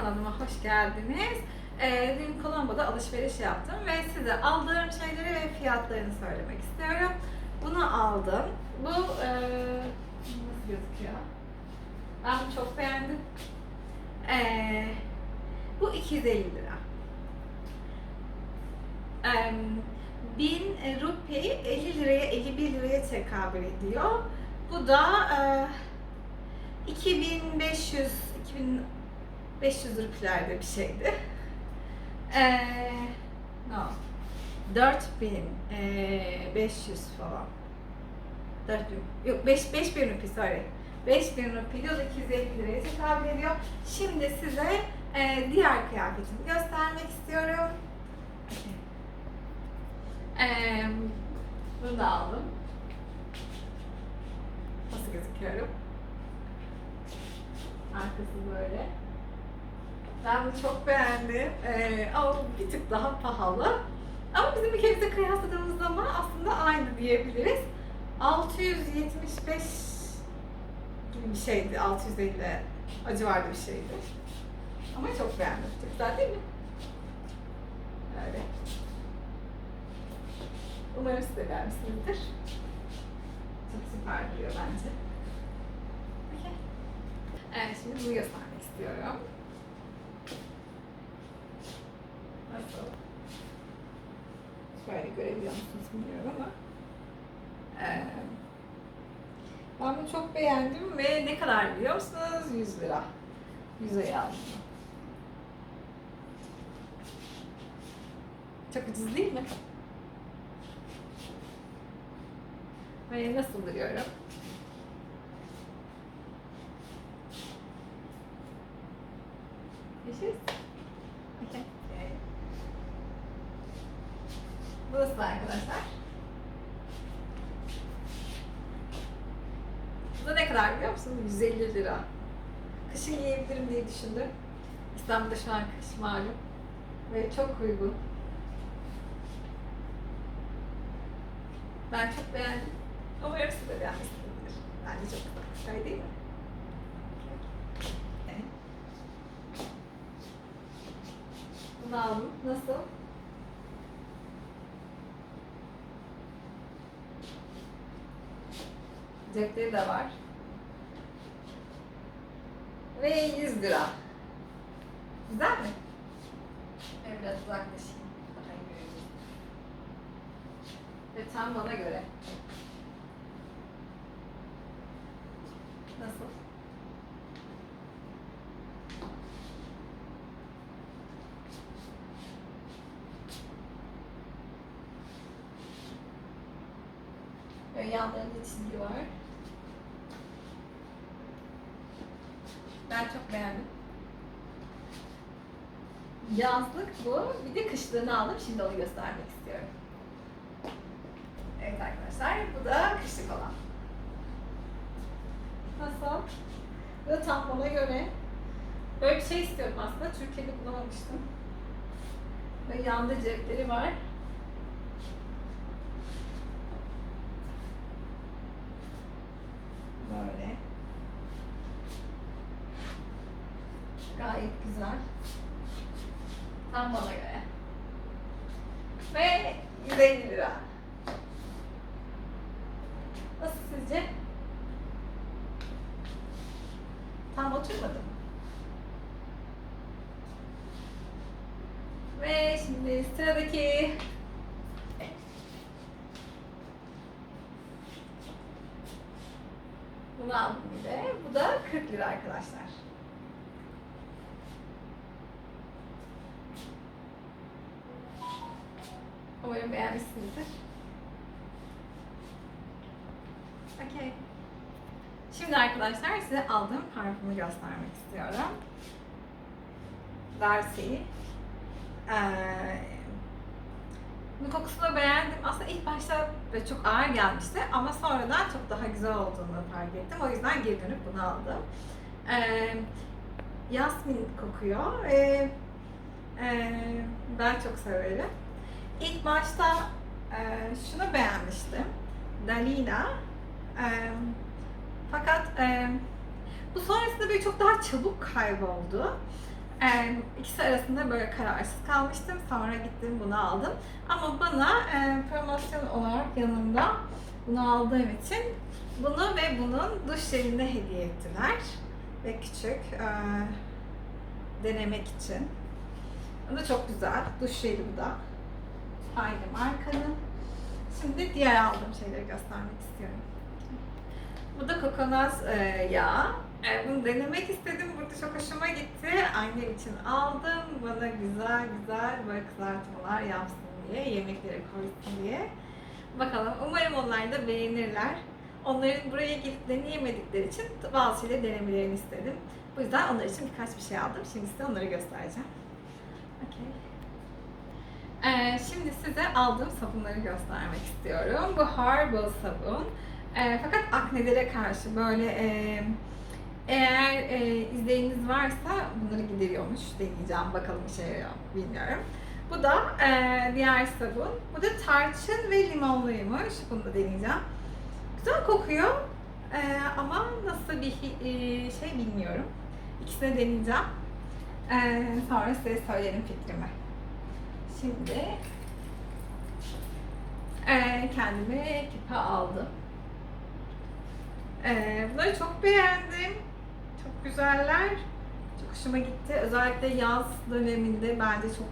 kanalıma hoş geldiniz. Ee, dün Colombo'da alışveriş yaptım ve size aldığım şeyleri ve fiyatlarını söylemek istiyorum. Bunu aldım. Bu ee, nasıl gözüküyor? Ben çok beğendim. Ee, bu 250 lira. Ee, 1000 rupiyi 50 liraya 51 liraya tekabül ediyor. Bu da ee, 2500 2500 rupilerde bir şeydi. Ee, no. 4500 falan. 4000 yok 5 5000 rupi sorry. 5000 rupi da 250 liraya tekabül ediyor. Şimdi size e, diğer kıyafetimi göstermek istiyorum. Ee, bunu da aldım. Nasıl gözüküyorum? Arkası böyle. Ben çok beğendim. Ee, ama bir tık daha pahalı. Ama bizim ülkemizde kıyasladığımız zaman aslında aynı diyebiliriz. 675 gibi bir şeydi. 650 o civarda bir şeydi. Ama çok beğendim. Çok güzel değil mi? Öyle. Umarım siz de beğenmişsinizdir. Çok süper duruyor bence. Okey. Evet, şimdi bunu göstermek istiyorum. Nasıl? Şöyle görebiliyor musunuz bilmiyorum ama. Ee, ben bunu çok beğendim ve ne kadar biliyor musunuz? 100 lira. 100 liraya aldım. Çok ucuz değil mi? Ve nasıl duruyorum? Yeşil. Okay. Burası da arkadaşlar. Bu da ne kadar biliyor musunuz? 150 lira. Kışın giyebilirim diye düşündüm. İstanbul'da şu an kış malum. Ve çok uygun. Ben çok beğendim. Umarım siz de beğenmişsinizdir. Bence çok güzel. Öyle değil mi? Evet. Bunu aldım. Nasıl? Cepleri de var. Ve 100 lira. Güzel mi? Ben biraz uzaklaşayım. Daha iyi göreyim. Ve tam bana göre. Nasıl? Böyle yanlarında çizgi var. Ben çok beğendim. Yazlık bu. Bir de kışlığını aldım. Şimdi onu göstermek istiyorum. Evet arkadaşlar. Bu da kışlık olan. Nasıl? Bu da tam bana göre. Böyle bir şey istiyorum aslında. Türkiye'de bulamamıştım. Böyle yanda cepleri var. Böyle. Gayet güzel. Tam bana göre. Ve 150 lira. Nasıl sizce? Tam oturmadı mı? Ve şimdi sıradaki Bunu aldım bir de. Bu da 40 lira arkadaşlar. Umarım beğenmişsinizdir. Okey. Şimdi arkadaşlar size aldığım parfümü göstermek istiyorum. Darcy. Ee, bu kokusunu beğendim. Aslında ilk başta böyle çok ağır gelmişti ama sonradan çok daha güzel olduğunu fark ettim. O yüzden geri dönüp bunu aldım. Ee, Yasmin kokuyor ve e, ben çok severim. İlk başta e, şunu beğenmiştim. Dalina. E, fakat e, bu sonrasında böyle çok daha çabuk kayboldu. Ee, ikisi arasında böyle kararsız kalmıştım. Sonra gittim bunu aldım. Ama bana e, promosyon olarak yanımda bunu aldığım için bunu ve bunun duş jelini hediye ettiler. Ve küçük e, denemek için. Bu da çok güzel. Duş jeli bu da. Aynı markanın. Şimdi diğer aldığım şeyleri göstermek istiyorum. Bu da kokonat e, yağı. E, bunu denemek istedim. Burada çok hoşuma gitti. Annem için aldım. Bana güzel güzel böyle kızartmalar yapsın diye, yemeklere koysun diye. Bakalım. Umarım onlar da beğenirler. Onların buraya gelip deneyemedikleri için bazı şeyleri denemelerini istedim. Bu yüzden onlar için birkaç bir şey aldım. Şimdi size onları göstereceğim. Okey. Ee, şimdi size aldığım sabunları göstermek istiyorum. Bu Herbal sabun. Ee, fakat aknelere karşı böyle e, eğer e, izleyiniz varsa bunları gideriyormuş. Deneyeceğim. Bakalım işe yarıyor bilmiyorum. Bu da e, diğer sabun. Bu da tarçın ve limonluymuş. Bunu da deneyeceğim. Güzel kokuyor. E, ama nasıl bir e, şey bilmiyorum. İkisini deneyeceğim. E, sonra size söylerim fikrimi. Şimdi e, kendime küpe aldım. E, bunları çok beğendim. Çok güzeller. Çok hoşuma gitti. Özellikle yaz döneminde bence çok